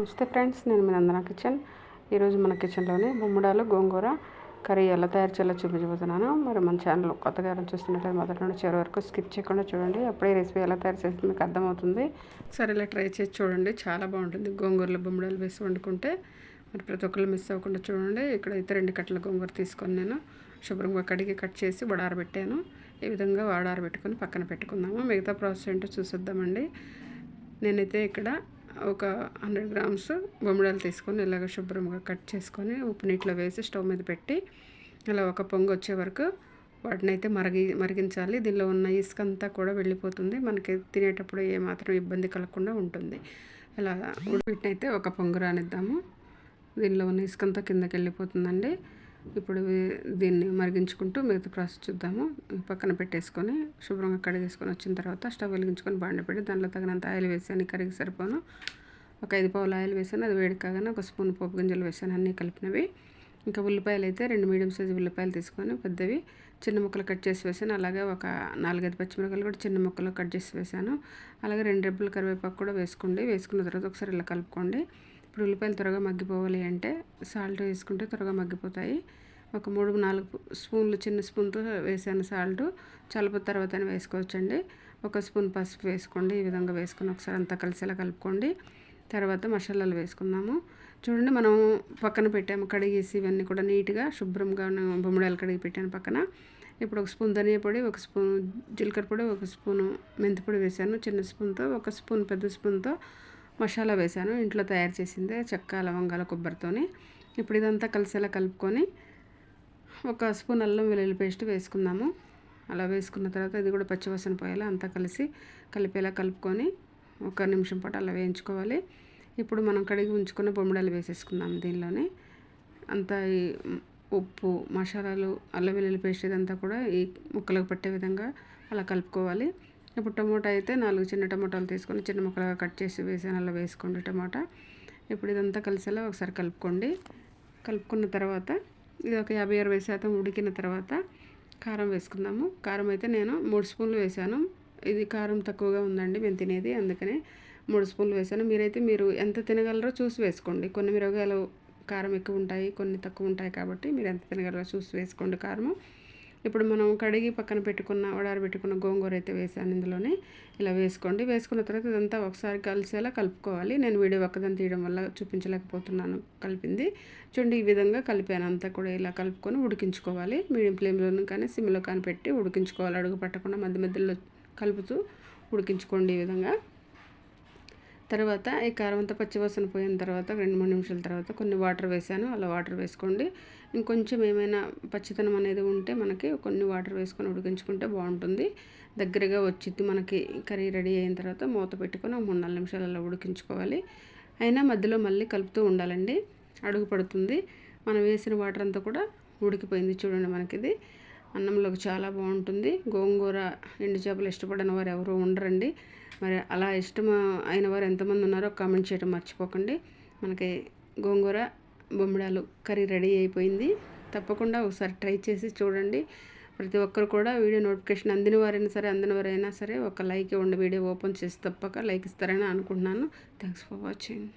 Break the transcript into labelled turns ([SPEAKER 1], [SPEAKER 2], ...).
[SPEAKER 1] నమస్తే ఫ్రెండ్స్ నేను మీ నందన కిచెన్. ఈరోజు మన కిచెన్లోనే బొమ్మడాలు గోంగూర కర్రీ ఎలా తయారు చేయాలో చూపించబోతున్నాను. మరి మన ఛానల్ కొత్తగా ఎవరైనా చూస్తున్నట్లయితే మొదటి నుండి చివరి వరకు స్కిప్ చేయకుండా చూడండి. అప్పుడే రెసిపీ ఎలా తయారు చేస్తే మీకు అర్థమవుతుంది. సరే ఇలా ట్రై చేసి చూడండి చాలా బాగుంటుంది. గోంగూరలో బొమ్మడాలు వేసి వండుకుంటే మరి ప్రతి ఒక్కళ్ళు మిస్ అవ్వకుండా చూడండి. ఇక్కడైతే రెండు కట్టల గోంగూర తీసుకొని నేను శుభ్రంగా కడిగి కట్ చేసి వడారబెట్టాను. ఈ విధంగా వడారబెట్టుకొని పక్కన పెట్టుకుందాము. మిగతా ప్రాసెస్ ఏంటో చూసిద్దామండి. నేనైతే ఇక్కడ ఒక హండ్రెడ్ గ్రామ్స్ బొమ్మడాలు తీసుకొని ఇలాగ శుభ్రంగా కట్ చేసుకొని ఉప్పు నీటిలో వేసి స్టవ్ మీద పెట్టి అలా ఒక పొంగు వచ్చే వరకు వాటిని అయితే మరిగి మరిగించాలి. దీనిలో ఉన్న ఇసుక అంతా కూడా వెళ్ళిపోతుంది. మనకి తినేటప్పుడు ఏమాత్రం ఇబ్బంది కలగకుండా ఉంటుంది. ఇలా అయితే ఒక పొంగు రానిద్దాము. దీనిలో ఉన్న ఇసుకంతా కిందకి వెళ్ళిపోతుందండి. ఇప్పుడు దీన్ని మరిగించుకుంటూ మిగతా ప్రాసెస్ చూద్దాము. పక్కన పెట్టేసుకొని శుభ్రంగా కడిగేసుకొని వచ్చిన తర్వాత స్టవ్ వెలిగించుకొని బాండ పెట్టి దాంట్లో తగినంత ఆయిల్ వేసాను కరిగి సరిపోను. ఒక ఐదు పావులు ఆయిల్ వేసాను. అది వేడి కాగానే ఒక స్పూన్ పోపు గింజలు వేసాను. అన్నీ కలిపినవి. ఇంకా ఉల్లిపాయలు అయితే రెండు మీడియం సైజు ఉల్లిపాయలు తీసుకొని పెద్దవి చిన్న ముక్కలు కట్ చేసి వేసాను. అలాగే ఒక నాలుగైదు పచ్చిమిరకాయలు కూడా చిన్న ముక్కలు కట్ చేసి వేసాను. అలాగే రెండు రెబ్బలు కరివేపాకు కూడా వేసుకోండి. వేసుకున్న తర్వాత ఒకసారి ఇలా కలుపుకోండి. ఇప్పుడు ఉల్లిపాయలు త్వరగా మగ్గిపోవాలి అంటే సాల్ట్ వేసుకుంటే త్వరగా మగ్గిపోతాయి. ఒక మూడు నాలుగు స్పూన్లు చిన్న స్పూన్తో వేసాను సాల్ట్. చల్ప తర్వాత వేసుకోవచ్చండి. ఒక స్పూన్ పసుపు వేసుకోండి. ఈ విధంగా వేసుకొని ఒకసారి అంతా కలిసేలా కలుపుకోండి. తర్వాత మసాలాలు వేసుకుందాము. చూడండి మనం పక్కన పెట్టాము కడిగేసి ఇవన్నీ కూడా నీట్గా శుభ్రంగా బొమ్మడాలు కడిగి పెట్టాను పక్కన. ఇప్పుడు ఒక స్పూన్ ధనియా పొడి ఒక స్పూన్ జీలకర్ర పొడి ఒక స్పూను మెంతి పొడి వేసాను. చిన్న స్పూన్తో ఒక స్పూన్ పెద్ద స్పూన్తో మసాలా వేసాను ఇంట్లో తయారు చేసిందే చెక్క లవంగాల కొబ్బరితోని. ఇప్పుడు ఇదంతా కలిసేలా కలుపుకొని ఒక స్పూన్ అల్లం వెల్లుల్లి పేస్ట్ వేసుకుందాము. అలా వేసుకున్న తర్వాత ఇది కూడా పచ్చివాసన పోయేలా అంతా కలిసి కలిపేలా కలుపుకొని ఒక నిమిషం పాటు అలా వేయించుకోవాలి. ఇప్పుడు మనం కడిగి ఉంచుకున్న బొమ్మడాలు వేసేసుకుందాం దీనిలోనే. అంతా ఈ ఉప్పు మసాలాలు అల్లం వెల్లుల్లి పేస్ట్ ఇదంతా కూడా ఈ ముక్కలకు పట్టే విధంగా అలా కలుపుకోవాలి. ఇప్పుడు టమోటా అయితే నాలుగు చిన్న టమోటాలు తీసుకొని చిన్న ముక్కలుగా కట్ చేసి వేసాను అలా వేసుకోండి టమాటా. ఇప్పుడు ఇదంతా కలిసేలా ఒకసారి కలుపుకోండి. కలుపుకున్న తర్వాత ఇది ఒక యాభై అరవై శాతం ఉడికిన తర్వాత కారం వేసుకుందాము. కారం అయితే నేను మూడు స్పూన్లు వేసాను ఇది కారం తక్కువగా ఉందండి మేము తినేది అందుకనే మూడు స్పూన్లు వేసాను మీరైతే మీరు ఎంత తినగలరో చూసి వేసుకోండి. కొన్ని మిరగాయలు కారం ఎక్కువ ఉంటాయి కొన్ని తక్కువ ఉంటాయి కాబట్టి మీరు ఎంత తినగలరో చూసి వేసుకోండి కారము. ఇప్పుడు మనం కడిగి పక్కన పెట్టుకున్న వడారు పెట్టుకున్న గోంగూర అయితే వేసాను ఇందులోనే. ఇలా వేసుకోండి. వేసుకున్న తర్వాత ఇదంతా ఒకసారి కలిసేలా కలుపుకోవాలి. నేను వీడియో ఒక్కదాన్ని తీయడం వల్ల చూపించలేకపోతున్నాను. కలిపింది. చూడండి ఈ విధంగా కలిపాను. అంతా కూడా ఇలా కలుపుకొని ఉడికించుకోవాలి. మీడియం ఫ్లేమ్లోనూ కానీ సిమ్లో కానీ పెట్టి ఉడికించుకోవాలి. అడుగు పట్టకుండా మధ్య మధ్యలో కలుపుతూ ఉడికించుకోండి ఈ విధంగా. తర్వాత ఈ కారం అంతా పచ్చివాసన పోయిన తర్వాత రెండు మూడు నిమిషాల తర్వాత కొన్ని వాటర్ వేసాను. అలా వాటర్ వేసుకోండి. ఇంకొంచెం ఏమైనా పచ్చితనం అనేది ఉంటే మనకి కొన్ని వాటర్ వేసుకొని ఉడికించుకుంటే బాగుంటుంది. దగ్గరగా వచ్చింది మనకి కర్రీ రెడీ అయిన తర్వాత మూత పెట్టుకొని మూడు నాలుగు నిమిషాలు అలా ఉడికించుకోవాలి. అయినా మధ్యలో మళ్ళీ కలుపుతూ ఉండాలండి. అడుగు పడుతుంది. మనం వేసిన వాటర్ అంతా కూడా ఉడికిపోయింది చూడండి మనకిది. అన్నంలోకి చాలా బాగుంటుంది. గోంగూర ఎండు చేపలు ఇష్టపడని వారు ఎవరు ఉండరండి. మరి అలా ఇష్టం అయిన వారు ఎంతమంది ఉన్నారో కామెంట్ చేయడం మర్చిపోకండి. మనకి గోంగూర బొమ్మిడాలు కర్రీ రెడీ అయిపోయింది. తప్పకుండా ఒకసారి ట్రై చేసి చూడండి. ప్రతి ఒక్కరు కూడా వీడియో నోటిఫికేషన్ అందిన వారైనా సరే అందిన వారైనా సరే ఒక లైక్ ఇవ్వండి. వీడియో ఓపెన్ చేసి తప్పక లైక్ ఇస్తారని అనుకుంటున్నాను. Thanks for watching